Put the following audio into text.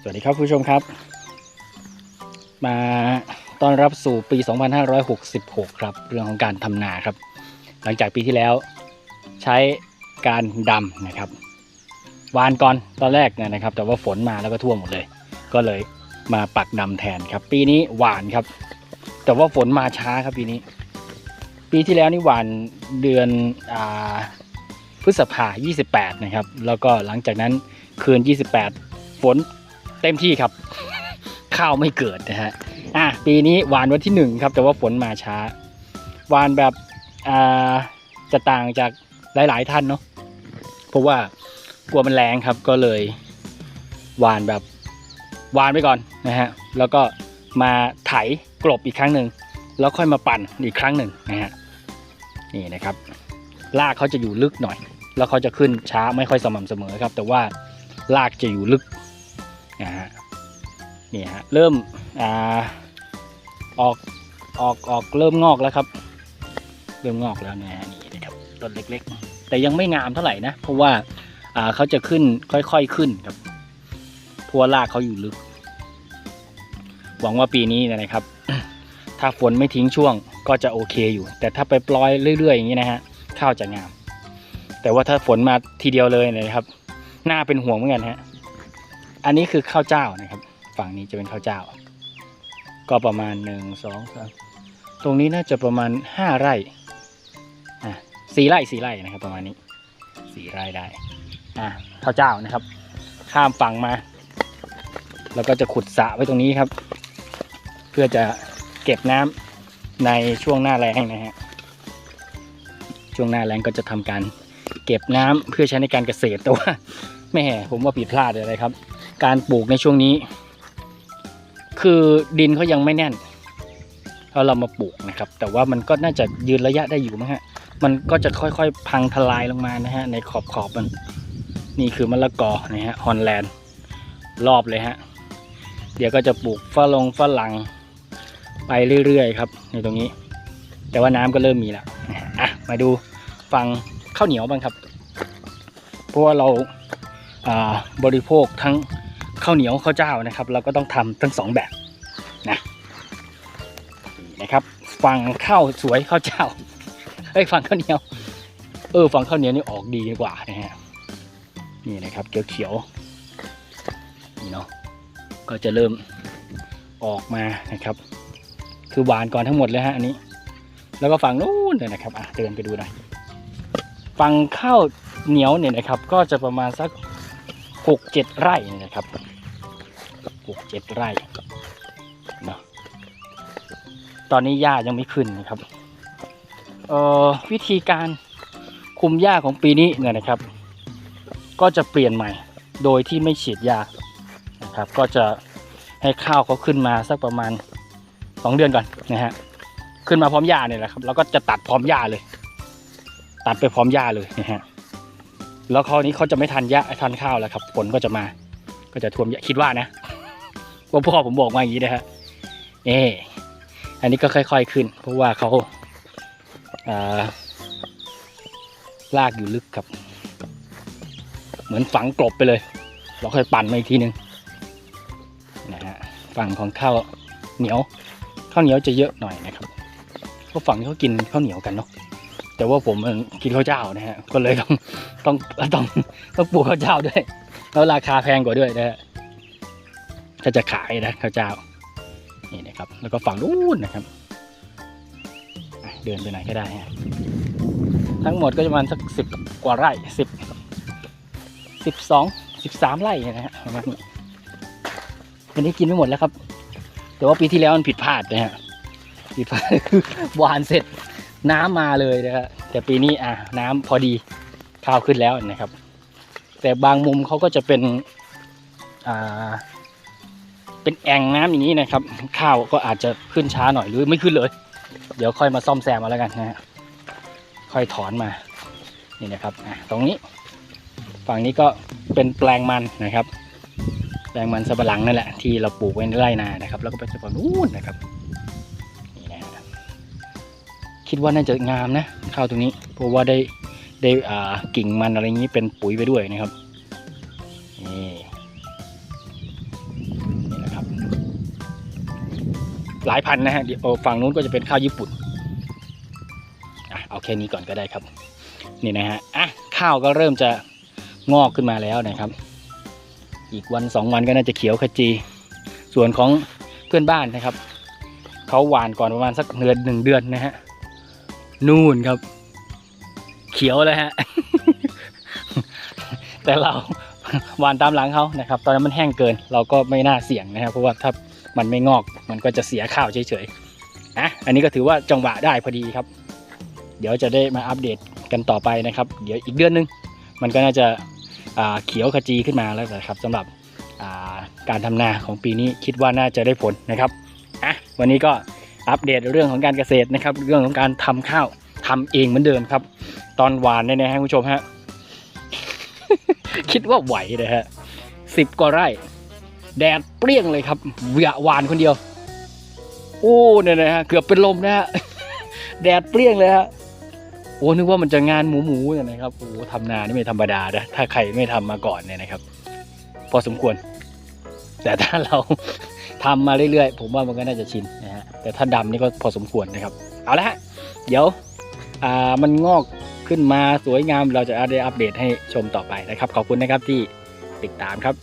สวัสดีครับผู้ชมครับ มาต้อนรับสู่ปี 2566 ครับ เรื่องของการทำนาครับ หลังจากปีที่แล้วใช้การดำนะครับวานก่อนตอนแรกเนี่ยนะครับ แต่ว่าฝนมาแล้วก็ท่วมหมดเลย ก็เลยมาปักดำแทนครับ ปีนี้หวานครับ แต่ว่าฝนมาช้าครับปีนี้ ปีที่แล้วนี่หวานเดือนอาพฤษภา28 นะครับ แล้วก็หลังจากนั้นคืน 28 ฝน เต็มที่ครับ ข้าวไม่เกิดนะฮะอะปีนี้หวานวันที่หนึ่งครับ แต่ว่าฝนมาช้า หวานแบบอ่าจะต่างจากหลาย ๆ ท่านเนาะเพราะว่ากลัวมันแรงครับก็เลยหวานแบบหวานไปก่อนนะฮะแล้วก็มาไถกลบอีกครั้งหนึ่งแล้วค่อยมาปั่นอีกครั้งหนึ่งนะฮะนี่นะครับรากเขาจะอยู่ลึกหน่อย แล้วเขาจะขึ้นช้าไม่ค่อยสม่ำเสมอครับ แต่ว่ารากจะอยู่ลึก นะฮะนี่ฮะเริ่มอ่าออกออกออกเริ่มงอกแล้วครับ เริ่มงอกแล้วนะฮะนี่นะครับต้นเล็ก ๆ แต่ยังไม่งามเท่าไหร่นะ เพราะว่าอ่าเขาจะขึ้นค่อยๆขึ้นครับพราะว่ารากเขาอยู่ลึก หวังว่าปีนี้นะครับ ถ้าฝนไม่ทิ้งช่วงก็จะโอเคอยู่ แต่ถ้าไปปล่อยเรื่อยๆอย่างนี้นะฮะข้าวจะงาม แต่ว่าถ้าฝนมาทีเดียวเลยนะครับ หน่าเป็นห่วงเหมือนกันฮะ อันนี้คือข้าวเจ้านะครับ ฝั่งนี้จะเป็นข้าวเจ้า ก็ประมาณหนึ่งสองสามตรงนี้น่าจะประมาณห้าไร่อะสี่ไร่สี่ไร่นะครับ ประมาณนี้สี่ไร่ได้อะข้าวเจ้านะครับ ข้ามฝั่งมา แล้วก็จะขุดสระไว้ตรงนี้ครับ เพื่อจะเก็บน้ำในช่วงหน้าแล้งนะฮะช่วงหน้าแล้งก็จะทำการเก็บน้ำเพื่อใช้ในการเกษตรแต่ว่าแม่ผมว่าผิดพลาดเลยครับ การปลูกในช่วงนี้ คือดินเขายังไม่แน่นแล้วเรามาปลูกนะครับ แต่ว่ามันก็น่าจะยืนระยะได้อยู่มั้งฮะ มันก็จะค่อยๆ พังทลายลงมานะฮะ ในขอบขอบๆมัน นี่คือมะละกอนะฮะฮอลแลนด์รอบเลยฮะ เดี๋ยวก็จะปลูกฝรั่งฝรั่งไปเรื่อยๆครับ ในตรงนี้ แต่ว่าน้ำก็เริ่มมีแล้วอะมาดูฟังข้าวเหนียวบ้างครับ เพราะว่าเราบริโภคทั้ง ข้าวเหนียวข้าวเจ้านะครับ เราก็ต้องทำทั้งสองแบบนะนะครับฟังข้าวสวยข้าวเจ้าเฮ้ยฟังข้าวเหนียว เออฟังข้าวเหนียวนี่ออกดีกว่านะฮะนี่นะครับเขียวๆนี่เนาะก็จะเริ่มออกมานะครับ คือหวานก่อนทั้งหมดเลยฮะอันนี้ แล้วก็ฝั่งนู้นเลยนะครับอะเดินไปดูหน่อยฝั่งข้าวเหนียวเนี่ยนะครับ ก็จะประมาณสักหกเจ็ดไร่นะครับ หกเจ็ดไร่เนาะตอนนี้หญ้ายังไม่ขึ้นนะครับเอ่อวิธีการคุมหญ้าของปีนี้เนี่ยนะครับ ก็จะเปลี่ยนใหม่ โดยที่ไม่ฉีดยานะครับ ก็จะให้ข้าวเขาขึ้นมาสักประมาณ 2 เดือนก่อนนะฮะขึ้นมาพร้อมหญ้าเนี่ยแหละครับแล้วก็จะตัดพร้อมหญ้าเลย ตัดไปพร้อมหญ้าเลยนะฮะแล้วคราวนี้เขาจะไม่ทันหญ้าทันข้าวแล้วครับฝนก็จะมา ก็จะท่วมหญ้าคิดว่านะ ว่าพ่อผมบอกมาอย่างนี้นะฮะเอออันนี้ก็ค่อย ๆขึ้น เพราะว่าเขาอ่าลากอยู่ลึกครับ เหมือนฝังกลบไปเลย เราค่อยปั่นมาอีกทีหนึ่งนะฮะฝั่งของข้าวเหนียวข้าวเหนียวจะเยอะหน่อยนะครับเพราะฝั่งนี้เขากินข้าวเหนียวกันเนาะแต่ว่าผมมันกินข้าวเจ้านะฮะก็เลยต้องต้องต้องต้องปลูกข้าวเจ้าด้วยแล้วราคาแพงกว่าด้วยนะฮะ ถ้าจะขายนะข้าวเจ้านี่นะครับ แล้วก็ฝั่งนู้นนะครับ เดินไปไหนก็ได้ฮะทั้งหมดก็จะประมาณสักสิบกว่าไร่สิบสิบสองสิบสามไร่นะฮะประมาณนี้วันนี้กินไม่หมดแล้วครับ แต่ว่าปีที่แล้วมันผิดพลาดนะฮะผิดพลาดคือหวานเสร็จน้ำมาเลยนะฮะแต่ปีนี้อะน้ำพอดีข้าวขึ้นแล้วนะครับ แต่บางมุมเขาก็จะเป็นอ่า เป็นแอ่งน้ำอย่างนี้นะครับ ข้าวก็อาจจะขึ้นช้าหน่อยหรือไม่ขึ้นเลย เดี๋ยวค่อยมาซ่อมแซมมาแล้วกันนะฮะค่อยถอนมานี่นะครับอะตรงนี้ ฝั่งนี้ก็เป็นแปลงมันนะครับ แปลงมันสำปะหลังนั่นแหละที่เราปลูกไว้ในไร่นานะครับ แล้วก็ไปฝั่งนู้นนะครับนี่นะฮะคิดว่าน่าจะงามนะข้าวตรงนี้เพราะว่าได้ได้อ่ากิ่งมันอะไรอย่างนี้เป็นปุ๋ยไปด้วยนะครับ หลายพันนะฮะเดี๋ยวฝั่งนู้นก็จะเป็นข้าวญี่ปุ่นอะเอาแค่นี้ก่อนก็ได้ครับ นี่นะฮะอะข้าวก็เริ่มจะงอกขึ้นมาแล้วนะครับ อีกวันสองวันก็น่าจะเขียวขจี ส่วนของเพื่อนบ้านนะครับเขาหวานก่อนประมาณสักเดือนหนึ่งเดือนนะฮะนู่นครับ เขียวเลยฮะ แต่เรา หวานตามหลังเขานะครับ ตอนนั้นมันแห้งเกิน เราก็ไม่น่าเสี่ยงนะครับ เพราะว่าถ้ามันไม่งอกมันก็จะเสียข้าวเฉยๆอะอันนี้ก็ถือว่าจังหวะได้พอดีครับ เดี๋ยวจะได้มาอัปเดตกันต่อไปนะครับ เดี๋ยวอีกเดือนนึง มันก็น่าจะาเขียวขจีขึ้นมาแล้วนะครับสำหรับาการทำนาของปีนี้คิดว่าน่าจะได้ผลนะครับอะวันนี้ก็อัปเดตเรื่องของการเกษตรนะครับ เรื่องของการทำข้าวทำเองเหมือนเดิมครับ ตอนหวานเนี่ยนะฮะคุณผู้ชมฮะ คิดว่าไหวนะฮะสิบกว่าไร่ แดดเปรี้ยงเลยครับเหวี่ยหวานคนเดียว โอ้เนี่ยนะฮะเกือบเป็นลมนะฮะแดดเปรี้ยงเลยฮะโอ้นึกว่ามันจะงานหมูหมูเนี่ยนะครับโอ้ทำนานี่ไม่ธรรมดานะถ้าใครไม่ทำมาก่อนเนี่ยนะครับ พอสมควร แต่ถ้าเราทำมาเรื่อยๆ ผมว่ามันก็น่าจะชินนะฮะแต่ถ้าดำนี่ก็พอสมควรนะครับ เอาละฮะเดี๋ยวอ่ามันงอก ขึ้นมาสวยงามเราจะได้อัปเดตให้ชมต่อไปนะครับ ขอบคุณนะครับที่ติดตามครับ